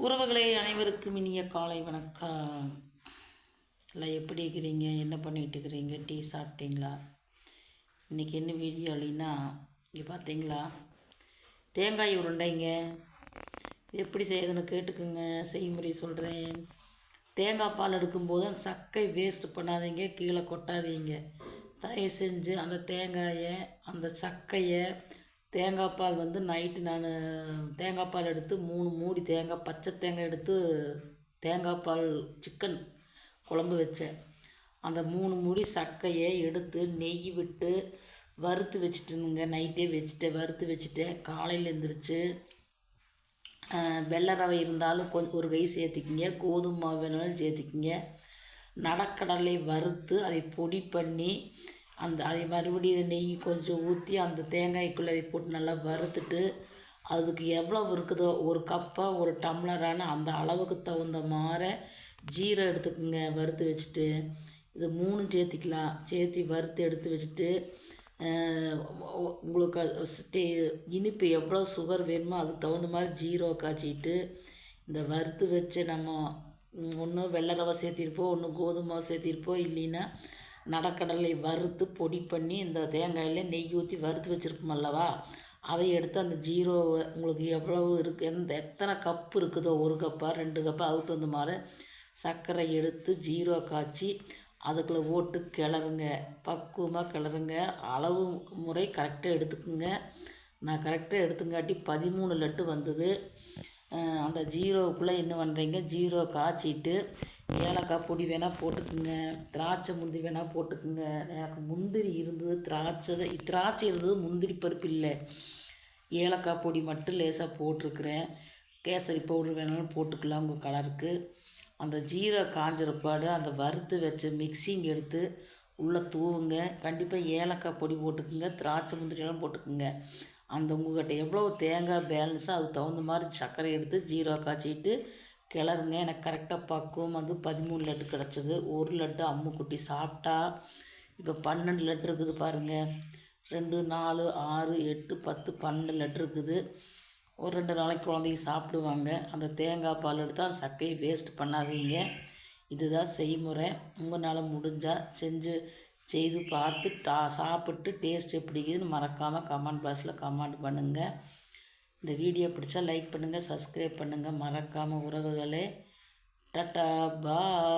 உறவுகளே அனைவருக்கும் இனிய காலை வணக்கம். எல்லாம் எப்படி இருக்கிறீங்க? என்ன பண்ணிகிட்டு இருக்கிறீங்க? டீ சாப்பிட்டீங்களா? இன்றைக்கி என்ன வீடியோ அப்படின்னா இங்கே பார்த்தீங்களா தேங்காய் உருண்டைங்க. எப்படி செய்யுதுன்னு கேட்டுக்குங்க. செய்முறை சொல்கிறேன் தேங்காய் பால் எடுக்கும்போது அந்த சக்கை வேஸ்ட் பண்ணாதீங்க. கீழே கொட்டாதீங்க. தயவு செஞ்சு அந்த தேங்காயை அந்த சக்கையை தேங்காய் பால் வந்து நைட்டு நான் தேங்காய் பால் எடுத்து மூணு மூடி தேங்காய் பச்சை தேங்காய் எடுத்து தேங்காய் பால் சிக்கன் குழம்பு வச்சேன். அந்த மூணு மூடி சக்கையை எடுத்து நெய் விட்டு வறுத்து வச்சுட்டுனுங்க. நைட்டே வச்சுட்டேன். வறுத்து வச்சுட்டேன். காலையில் எழுந்திரிச்சு வெள்ளை ரவை இருந்தாலும் கொஞ்சம் ஒரு கை சேர்த்திக்கிங்க. கோதுமை மாவு வேணாலும் சேர்த்திக்கிங்க. நடக்கடலை வறுத்து அதை பொடி பண்ணி அந்த அதை மறுபடியும் நெய் கொஞ்சம் ஊற்றி அந்த தேங்காய்க்குள்ளே அதை போட்டு நல்லா வறுத்துட்டு அதுக்கு எவ்வளோ இருக்குதோ ஒரு கப்பாக ஒரு டம்ளரான அந்த அளவுக்கு தகுந்த மாதிரி ஜீரம் எடுத்துக்கோங்க வறுத்து வச்சுட்டு. இது மூணு சேர்த்திக்கலாம். சேர்த்தி வறுத்து எடுத்து வச்சுட்டு உங்களுக்கு ஸ்டே இனிப்பு எவ்வளோ சுகர் வேணுமோ அதுக்கு தகுந்த மாதிரி ஜீரோ காய்ச்சிட்டு இந்த வறுத்து வச்சு நம்ம ஒன்று வெள்ளை ரவை சேர்த்திருப்போம் ஒன்று கோதுமை சேர்த்திருப்போம் இல்லைன்னா நடக்கடலை வறுத்து பொடி பண்ணி இந்த தேங்காயில் நெய் ஊற்றி வறுத்து வச்சுருக்கோம் அல்லவா? அதை எடுத்து அந்த ஜீரோ உங்களுக்கு எவ்வளவு இருக்குது எந்த எத்தனை கப்பு இருக்குதோ ஒரு கப்பா ரெண்டு கப்பா அதுக்கு தகுந்த மாதிரி சர்க்கரை எடுத்து ஜீரோ காய்ச்சி அதுக்குள்ளே ஓட்டு கிளறுங்க. பக்குவமாக கிளறுங்க. அளவு முறை கரெக்டாக எடுத்துக்குங்க. நான் கரெக்டாக எடுத்துங்காட்டி பதிமூணு லட்டு வந்தது. அந்த ஜீரோவுக்குள்ளே என்ன பண்ணுறீங்க ஜீரோ காய்ச்சிட்டு ஏலக்காய் பொடி வேணால் போட்டுக்குங்க திராட்சை முந்திரி வேணால் போட்டுக்குங்க. எனக்கு முந்திரி இருந்தது திராட்சை திராட்சை இருந்தது முந்திரி பருப்பு இல்லை. ஏலக்காய் பொடி மட்டும் லேசாக போட்டிருக்கிறேன். கேசரி பவுடர் வேணாலும் போட்டுக்கலாம் உங்கள் கலருக்கு. அந்த ஜீரோ காஞ்சிறப்பாடு அந்த வறுத்து வச்ச மிக்சிங் எடுத்து உள்ளே தூவுங்க. கண்டிப்பாக ஏலக்காய் பொடி போட்டுக்குங்க திராட்சை முந்திரியெல்லாம் போட்டுக்குங்க. அந்த உங்கள்கிட்ட எவ்வளோ தேங்காய் பேலன்ஸோ அதுக்கு தகுந்த மாதிரி சர்க்கரை எடுத்து ஜீரோ காய்ச்சிட்டு கிளறுங்க. எனக்கு கரெக்டாக பக்குவம். வந்து பதிமூணு லட்டு கிடச்சிது. ஒரு லட்டு அம்மு குட்டி சாப்பிட்டா இப்போ பன்னெண்டு லட்டு இருக்குது பாருங்கள் ரெண்டு நாலு ஆறு எட்டு பத்து பன்னெண்டு லட்டு இருக்குது. ஒரு ரெண்டு நாளைக்கு குழந்தைங்க சாப்பிடுவாங்க. அந்த தேங்காய் பால் எடுத்தால் சக்கையை வேஸ்ட் பண்ணாதீங்க. இதுதான் செய்முறை. உங்களால் முடிஞ்சால் செஞ்சு செய்து பார்த்து டா சாப்பிட்டு டேஸ்ட் எப்படி இருக்குதுன்னு மறக்காமல் கமெண்ட் பாக்ஸில் கமெண்ட் பண்ணுங்கள் இந்த வீடியோ பிடிச்சா லைக் பண்ணுங்கள் சப்ஸ்கிரைப் பண்ணுங்கள் மறக்காமல் உறவுகளே. Tata bye.